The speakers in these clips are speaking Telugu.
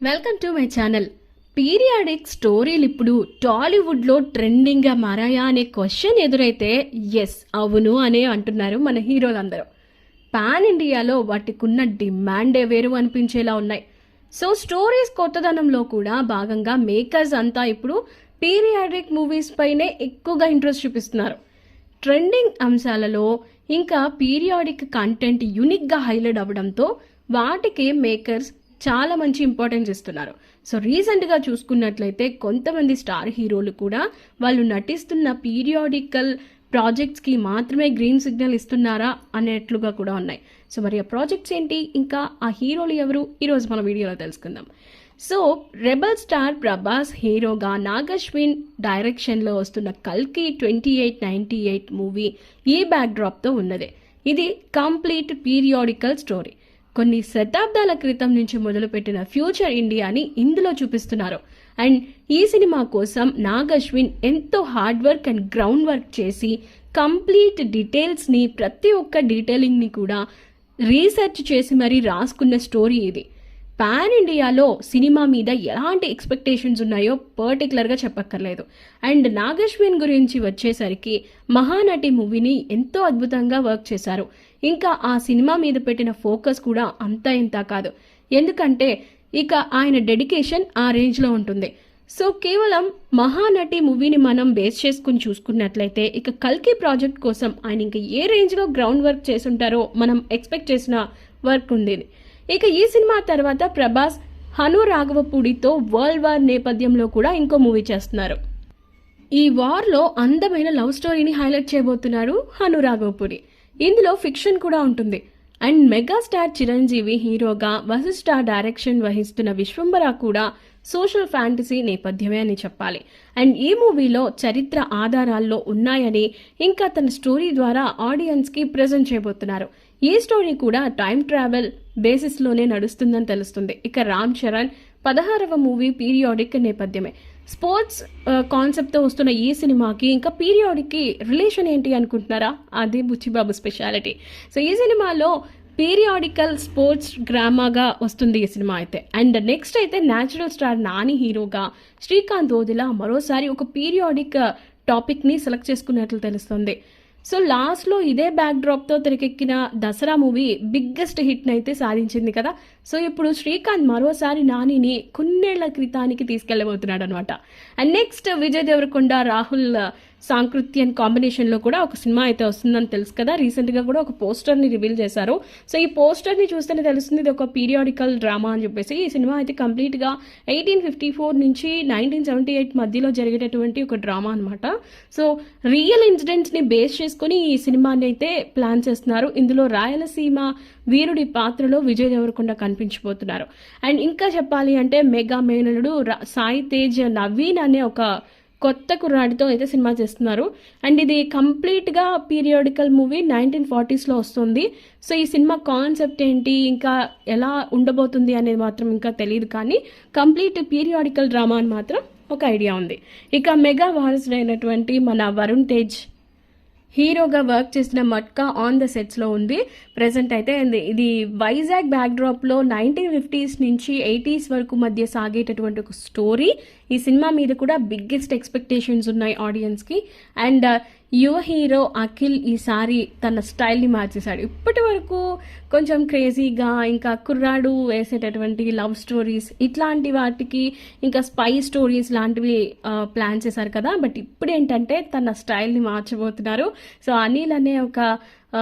Welcome to my channel. Periodic స్టోరీలు ఇప్పుడు టాలీవుడ్లో ట్రెండింగ్గా మారాయా అనే క్వశ్చన్ ఎదురైతే ఎస్ అవును అనే అంటున్నారు మన హీరోలందరూ. పాన్ ఇండియాలో వాటికున్న డిమాండే వేరు అనిపించేలా ఉన్నాయి. సో స్టోరీస్ కొత్తదనంలో కూడా భాగంగా మేకర్స్ అంతా ఇప్పుడు పీరియాడిక్ మూవీస్ పైనే ఎక్కువగా ఇంట్రెస్ట్ చూపిస్తున్నారు. ట్రెండింగ్ అంశాలలో ఇంకా పీరియాడిక్ కంటెంట్ యునిక్గా హైలైట్ అవ్వడంతో వాటికి మేకర్స్ చాలా మంచి ఇంపార్టెన్స్ ఇస్తున్నారు. సో రీసెంట్గా చూసుకున్నట్లయితే కొంతమంది స్టార్ హీరోలు కూడా వాళ్ళు నటిస్తున్న పీరియాడికల్ ప్రాజెక్ట్స్కి మాత్రమే గ్రీన్ సిగ్నల్ ఇస్తున్నారా అనేట్లుగా కూడా ఉన్నాయి. సో మరి ఆ ప్రాజెక్ట్స్ ఏంటి? ఇంకా ఆ హీరోలు ఎవరు? ఈరోజు మన వీడియోలో తెలుసుకుందాం. సో రెబల్ స్టార్ ప్రభాస్ హీరోగా నాగశ్విన్ డైరెక్షన్లో వస్తున్న కల్కి twenty eight ninety eight movie ఈ బ్యాక్డ్రాప్తో ఉన్నదే. ఇది కంప్లీట్ పీరియాడికల్ స్టోరీ కొన్ని శతాబ్దాల క్రితం నుంచి మొదలుపెట్టిన ఫ్యూచర్ ఇండియాని ఇందులో చూపిస్తున్నారు. అండ్ ఈ సినిమా కోసం నాగశ్విన్ ఎంతో hard work and ground work చేసి కంప్లీట్ డీటెయిల్స్ని ప్రతి ఒక్క డీటెయిలింగ్ని కూడా రీసెర్చ్ చేసి మరీ రాసుకున్న స్టోరీ ఇది. పాన్ ఇండియాలో సినిమా మీద ఎలాంటి ఎక్స్పెక్టేషన్స్ ఉన్నాయో పర్టికులర్గా చెప్పక్కర్లేదు. అండ్ నాగశ్విన్ గురించి వచ్చేసరికి మహానటి మూవీని ఎంతో అద్భుతంగా వర్క్ చేశారు. ఇంకా ఆ సినిమా మీద పెట్టిన ఫోకస్ కూడా అంత ఇంత కాదు. ఎందుకంటే ఇక ఆయన డెడికేషన్ ఆ రేంజ్లో ఉంటుంది. సో కేవలం మహానటి మూవీని మనం బేస్ చేసుకుని చూసుకున్నట్లయితే ఇక కల్కి ప్రాజెక్ట్ కోసం ఆయన ఇంకా ఏ రేంజ్లో గ్రౌండ్ వర్క్ చేసుంటారో మనం ఎక్స్పెక్ట్ చేసిన వర్క్ ఉండేది. ఇక ఈ సినిమా తర్వాత ప్రభాస్ హను రాఘవపూడితో వరల్డ్ వార్ నేపథ్యంలో కూడా ఇంకో మూవీ చేస్తున్నారు. ఈ వార్లో అందమైన లవ్ స్టోరీని హైలైట్ చేయబోతున్నారు హను రాఘవపూడి. ఇందులో ఫిక్షన్ కూడా ఉంటుంది. అండ్ మెగాస్టార్ చిరంజీవి హీరోగా వశిష్ఠ డైరెక్షన్ వహిస్తున్న విశ్వంబర కూడా సోషల్ ఫ్యాంటసీ నేపథ్యమే అని చెప్పాలి. అండ్ ఈ మూవీలో చరిత్ర ఆధారాల్లో ఉన్నాయని ఇంకా తన స్టోరీ ద్వారా ఆడియన్స్కి ప్రజెంట్ చేయబోతున్నారు. ఈ స్టోరీ కూడా టైం ట్రావెల్ బేసిస్లోనే నడుస్తుందని తెలుస్తుంది. ఇక రామ్ చరణ్ పదహారవ మూవీ పీరియాడిక్ నేపథ్యమే. స్పోర్ట్స్ కాన్సెప్ట్తో వస్తున్న ఈ సినిమాకి ఇంకా పీరియాడిక్కి రిలేషన్ ఏంటి అనుకుంటున్నారా? అది బుచ్చిబాబు స్పెషాలిటీ. సో ఈ సినిమాలో పీరియాడికల్ స్పోర్ట్స్ డ్రామాగా వస్తుంది ఈ సినిమా అయితే. అండ్ నెక్స్ట్ అయితే న్యాచురల్ స్టార్ నాని హీరోగా శ్రీకాంత్ ఓదిలా మరోసారి ఒక పీరియాడిక్ టాపిక్ని సెలెక్ట్ చేసుకున్నట్లు తెలుస్తుంది. సో లాస్ట్లో ఇదే బ్యాక్ డ్రాప్తో తెరకెక్కిన దసరా మూవీ బిగ్గెస్ట్ హిట్ని అయితే సాధించింది కదా. సో ఇప్పుడు శ్రీకాంత్ మరోసారి నానిని కొన్నేళ్ళ క్రితానికి తీసుకెళ్ళబోతున్నాడు అనమాట and next Vijay Deverakonda Rahul uh, Sankrityan కాంబినేషన్లో కూడా ఒక సినిమా అయితే వస్తుందని తెలుసు కదా. రీసెంట్గా కూడా ఒక పోస్టర్ని రివీల్ చేశారు. సో ఈ పోస్టర్ని చూస్తేనే తెలుస్తుంది ఇది ఒక పీరియాడికల్ డ్రామా అని చెప్పేసి. ఈ సినిమా అయితే కంప్లీట్గా ఎయిటీన్ ఫిఫ్టీ ఫోర్ నుంచి నైన్టీన్ సెవెంటీ ఎయిట్ మధ్యలో జరిగేటటువంటి ఒక డ్రామా అనమాట సో రియల్ ఇన్సిడెంట్స్ని బేస్ చేసుకొని ఈ సినిమాని అయితే ప్లాన్ చేస్తున్నారు. ఇందులో రాయలసీమ వీరుడి పాత్రలో విజయ్ దేవరకొండ కనిపించిపోతున్నారు అండ్ ఇంకా చెప్పాలి అంటే మెగా మేనలుడు సాయి తేజ్ నవీన్ అనే ఒక కొత్త కుర్రాడితో అయితే సినిమా చేస్తున్నారు. అండ్ ఇది కంప్లీట్గా పీరియాడికల్ మూవీ నైన్టీన్ ఫార్టీస్లో వస్తుంది. సో ఈ సినిమా కాన్సెప్ట్ ఏంటి ఇంకా ఎలా ఉండబోతుంది అనేది మాత్రం ఇంకా తెలియదు కానీ కంప్లీట్ పీరియాడికల్ డ్రామా అని మాత్రం ఒక ఐడియా ఉంది. ఇక మెగా వారసుడైనటువంటి మన వరుణ్ తేజ్ హీరోగా వర్క్ చేసిన మట్కా ఆన్ ద సెట్స్లో ఉంది. ప్రజెంట్ అయితే ఇది- ఇది వైజాగ్ బ్యాక్డ్రాప్లో నైన్టీన్ ఫిఫ్టీస్ నుంచి ఎయిటీస్ వరకు మధ్య సాగేటటువంటి ఒక స్టోరీ ఈ సినిమా మీద కూడా బిగ్గెస్ట్ ఎక్స్పెక్టేషన్స్ ఉన్నాయి ఆడియన్స్కి అండ్ యువ హీరో అఖిల్ ఈసారి తన స్టైల్ని మార్చేశాడు. ఇప్పటి వరకు కొంచెం క్రేజీగా ఇంకా కుర్రాడు వేసేటటువంటి లవ్ స్టోరీస్ ఇట్లాంటి వాటికి ఇంకా స్పై స్టోరీస్ లాంటివి ప్లాన్ చేశారు కదా. బట్ ఇప్పుడు ఏంటంటే తన స్టైల్ని మార్చబోతున్నారు. సో అనిల్ అనే ఒక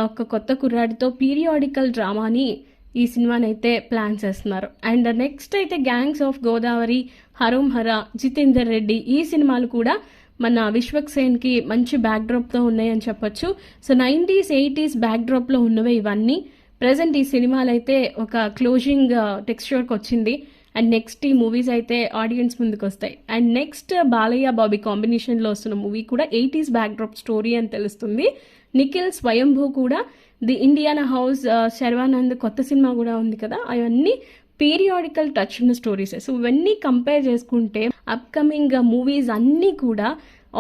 ఒక కొత్త కుర్రాడితో పీరియాడికల్ డ్రామాని ఈ సినిమాని అయితే ప్లాన్ చేస్తున్నారు. అండ్ నెక్స్ట్ అయితే గ్యాంగ్స్ ఆఫ్ గోదావరి హరోం హర జితేందర్ రెడ్డి ఈ సినిమాలు కూడా మన విశ్వక్ సేన్కి మంచి బ్యాక్డ్రాప్తో ఉన్నాయని చెప్పొచ్చు. సో నైంటీస్ ఎయిటీస్ బ్యాక్డ్రాప్లో ఉన్నవే ఇవన్నీ. ప్రజెంట్ ఈ సినిమాలు uh, అయితే ఒక క్లోజింగ్ టెక్స్చర్కి వచ్చింది అండ్ నెక్స్ట్ ఈ మూవీస్ అయితే ఆడియన్స్ ముందుకు వస్తాయి అండ్ నెక్స్ట్ బాలయ్య బాబీ కాంబినేషన్లో వస్తున్న మూవీ కూడా ఎయిటీస్ బ్యాక్డ్రాప్ స్టోరీ అని తెలుస్తుంది. నిఖిల్ స్వయంభూ కూడా ది ఇండియానా హౌస్ శర్వానంద్ కొత్త సినిమా కూడా ఉంది కదా. అవన్నీ పీరియాడికల్ టచ్ ఉన్న స్టోరీస్ సో ఇవన్నీ కంపేర్ చేసుకుంటే అప్కమింగ్ మూవీస్ అన్నీ కూడా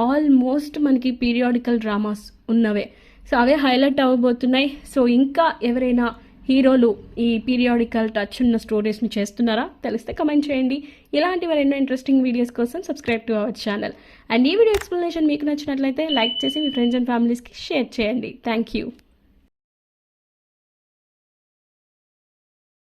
ఆల్మోస్ట్ మనకి పీరియాడికల్ డ్రామాస్ ఉన్నవే. సో అవే హైలైట్ అవ్వబోతున్నాయి. సో ఇంకా ఎవరైనా హీరోలు ఈ పీరియాడికల్ టచ్ ఉన్న స్టోరీస్ని చేస్తున్నారా? తెలిస్తే కమెంట్ చేయండి. ఇలాంటి ఎన్నో ఇంట్రెస్టింగ్ వీడియోస్ కోసం subscribe to our channel and ఈ వీడియో ఎక్స్ప్లెనేషన్ మీకు నచ్చినట్లయితే లైక్ చేసి మీ ఫ్రెండ్స్ అండ్ ఫ్యామిలీస్కి షేర్ చేయండి. Thank you